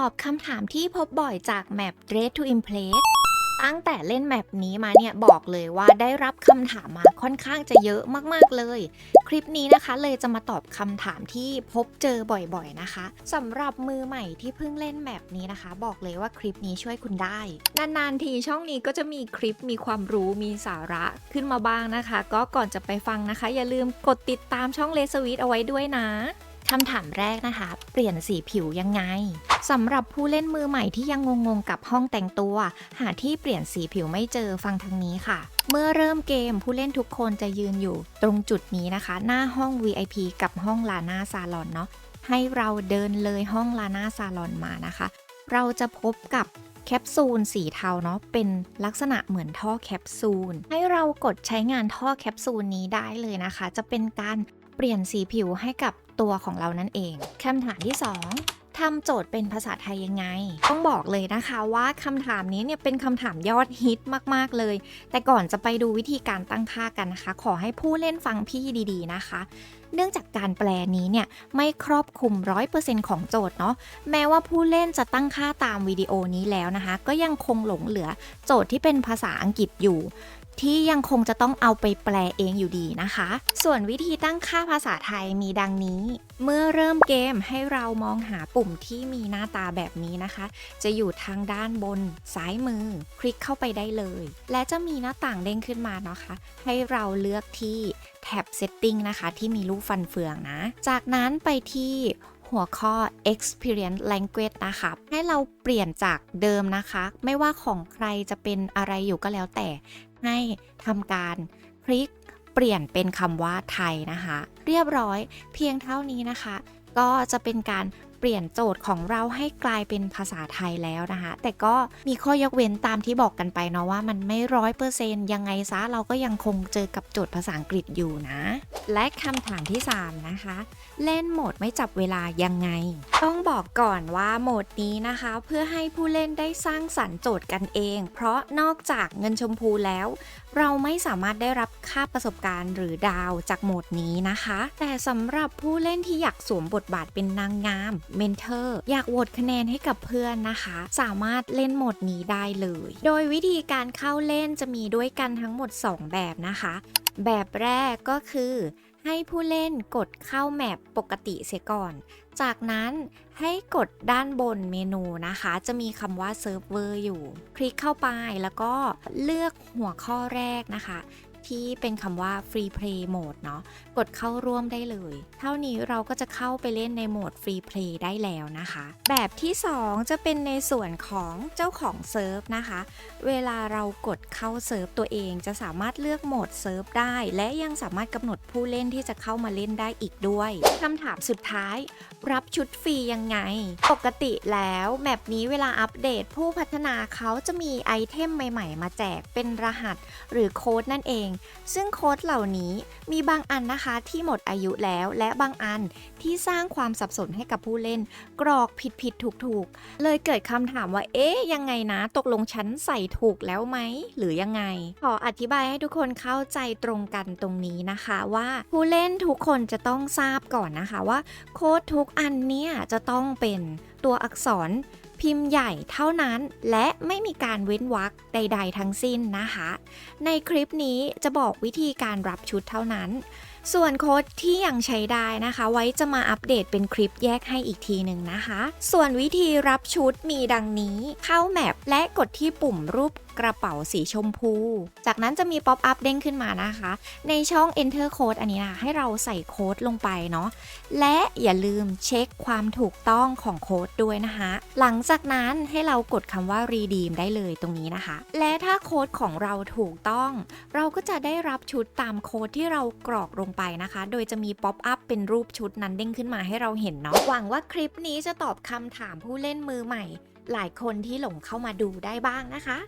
ตอบคำถามที่พบบ่อยจากแมป Dress to Impress ตั้งแต่เล่นแมปนี้มาเนี่ยบอกเลยว่าได้รับคำถามมาค่อนข้างจะเยอะมากๆเลย คลิปนี้นะคะเลยจะมาตอบคำถามที่พบเจอบ่อยๆนะคะสำหรับมือใหม่ที่เพิ่งเล่นแมปนี้นะคะ บอกเลยว่าคลิปนี้ช่วยคุณได้ นานๆทีช่องนี้ก็จะมีคลิปมีความรู้มีสาระขึ้นมาบ้างนะคะ ก็ก่อนจะไปฟังนะคะ อย่าลืมกดติดตามช่องเลสวิตเอาไว้ด้วยนะ คำถามแรกนะคะ เปลี่ยนสีผิวยังไงสำหรับผู้เล่นมือใหม่ที่ยังงงๆกับห้องแต่งตัว หาที่เปลี่ยนสีผิวไม่เจอฟังทางนี้ค่ะ เมื่อเริ่มเกมผู้เล่นทุกคนจะยืนอยู่ ตรงจุดนี้นะคะ หน้าห้อง VIP กับห้องลาน่าซาลอนเนาะให้เราเดินเลยห้องลาน่าซาลอนมานะคะ เราจะพบกับแคปซูลสีเทาเนาะเป็นลักษณะเหมือนท่อแคปซูล ให้เรากดใช้งานท่อแคปซูลนี้ได้เลยนะคะ จะเป็นการเปลี่ยนสีผิวให้กับตัวของเรานั่นเองคำถามที่ 2 ทำโจทย์เป็นภาษาไทยยังไง ต้องบอกเลยนะคะว่าคำถามนี้เนี่ยเป็นคำถามยอดฮิตมาก ๆ เลย แต่ก่อนจะไปดูวิธีการตั้งค่ากันนะคะ ขอให้ผู้เล่นฟังพี่ดีๆนะคะ เนื่องจากการแปลนี้เนี่ยไม่ครอบคลุม 100%ของโจทย์เนาะ แม้ว่าผู้เล่นจะตั้งค่าตามวิดีโอนี้แล้วนะคะ ก็ยังคงหลงเหลือโจทย์ที่เป็นภาษาอังกฤษอยู่ ที่ยังคงจะต้องเอาไปแปลเองอยู่ดีนะคะ ส่วนวิธีตั้งค่าภาษาไทยมีดังนี้ เมื่อเริ่มเกมให้เรามองหาปุ่มที่มีหน้าตาแบบนี้นะคะ จะอยู่ทางด้านบนซ้ายมือ คลิกเข้าไปได้เลย และจะมีหน้าต่างเด้งขึ้นมาเนาะคะ ให้เราเลือกที่แท็บ Setting นะคะ ที่มีรูปฟันเฟืองนะ จากนั้นไปที่ หัวข้อ experience language นะคะ ให้เราเปลี่ยนจากเดิมนะคะ ไม่ว่าของใครจะเป็นอะไรอยู่ก็แล้วแต่ ให้ทำการคลิกเปลี่ยนเป็นคำว่าไทยนะคะ เรียบร้อยเพียงเท่านี้นะคะ ก็จะเป็นการเปลี่ยนโจทย์ของเราให้กลายเป็นภาษาไทยแล้วนะคะ แต่ก็มีข้อยกเว้นตามที่บอกกันไปเนาะว่ามันไม่ร้อยเปอร์เซนต์ยังไงซะเราก็ยังคงเจอกับโจทย์ภาษาอังกฤษอยู่นะ และคำถามที่ 3 นะคะ เล่นโหมดไม่จับเวลายังไง ต้องบอกก่อนว่าโหมดนี้นะคะ เพื่อให้ผู้เล่นได้สร้างสรรค์โจทย์กันเอง เพราะนอกจากเงินชมพูแล้ว เราไม่สามารถได้รับค่าประสบการณ์หรือดาวจากโหมดนี้นะคะ แต่สำหรับผู้เล่นที่อยากสวมบทบาทเป็นนางงามเมนเทอร์อยากโหวตคะแนนให้กับเพื่อนนะคะ สามารถเล่นโหมดนี้ได้เลย โดยวิธีการเข้าเล่นจะมีด้วยกันทั้งหมด 2 แบบนะคะ แบบแรกก็คือ ให้ผู้เล่นกดเข้าแมปปกติเสียก่อน จากนั้นให้กดด้านบนเมนูนะคะ จะมีคำว่าเซิร์ฟเวอร์อยู่ คลิกเข้าไปแล้วก็เลือกหัวข้อแรกนะคะ ที่เป็นคำว่า Free Play Mode เนาะกดเข้าร่วมได้เลย เท่านี้เราก็จะเข้าไปเล่นในโหมด Free Play ได้แล้วนะคะ แบบที่ 2 จะเป็นในส่วนของเจ้าของเซิร์ฟนะคะ เวลาเรากดเข้าเซิร์ฟตัวเองจะสามารถเลือกโหมดเซิร์ฟได้ และยังสามารถกำหนดผู้เล่นที่จะเข้ามาเล่นได้อีกด้วยคำถามสุดท้าย รับชุดฟรียังไง ปกติแล้วแมปนี้เวลาอัปเดตผู้พัฒนาเขาจะมีไอเทมใหม่ ๆ มาแจกเป็นรหัสหรือโค้ดนั่นเองซึ่งโค้ดเหล่านี้มีบางอันนะคะที่หมดอายุแล้วและบางอันที่สร้างความสับสนให้กับผู้เล่น กรอกผิดผิดถูกถูกเลยเกิดคำถามว่า เอ๊ะ ยังไงนะ ตกลงฉันใส่ถูกแล้วไหม หรือยังไง ขออธิบายให้ทุกคนเข้าใจตรงกันตรงนี้นะคะว่าผู้เล่นทุกคนจะต้องทราบก่อนนะคะว่า โค้ดทุกอันเนี่ยจะต้องเป็นตัวอักษร พิมพ์ใหญ่เท่านั้น และไม่มีการเว้นวรรคใด ๆ ทั้งสิ้นนะคะ ในคลิปนี้จะบอกวิธีการรับชุดเท่านั้น ส่วนโค้ดที่ยังใช้ได้นะคะ ไว้จะมาอัปเดตเป็นคลิปแยกให้อีกทีหนึ่งนะคะ ส่วนวิธีรับชุดมีดังนี้ เข้าแมปและกดที่ปุ่มรูปกระเป๋าสีชมพู จากนั้นจะมีป๊อปอัพเด้งขึ้นมานะคะ ในช่อง enter code อันนี้นะให้เราใส่โค้ดลงไปเนาะ และอย่าลืมเช็คความถูกต้องของโค้ดด้วยนะคะ หลังจากนั้นให้เรากดคำว่า redeem ได้เลยตรงนี้นะคะ และถ้าโค้ดของเราถูกต้อง เราก็จะได้รับชุดตามโค้ดที่เรากรอกลงไปนะคะ โดยจะมีป๊อปอัพเป็นรูปชุดนั้นเด้งขึ้นมาให้เราเห็นเนาะ หวังว่าคลิปนี้จะตอบคำถามผู้เล่นมือใหม่ หลายคนที่หลงเข้ามาดูได้บ้างนะคะ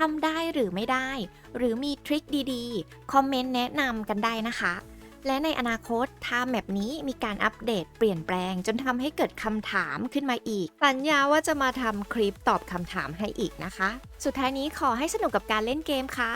ทำได้หรือไม่ได้ หรือมีทริคดีๆ คอมเมนต์แนะนำกันได้นะคะ และในอนาคตถ้าแมปนี้มีการอัปเดตเปลี่ยนแปลง จนทำให้เกิดคำถามขึ้นมาอีก สัญญาว่าจะมาทำคลิปตอบคำถามให้อีกนะคะ สุดท้ายนี้ขอให้สนุกกับการเล่นเกมค่ะ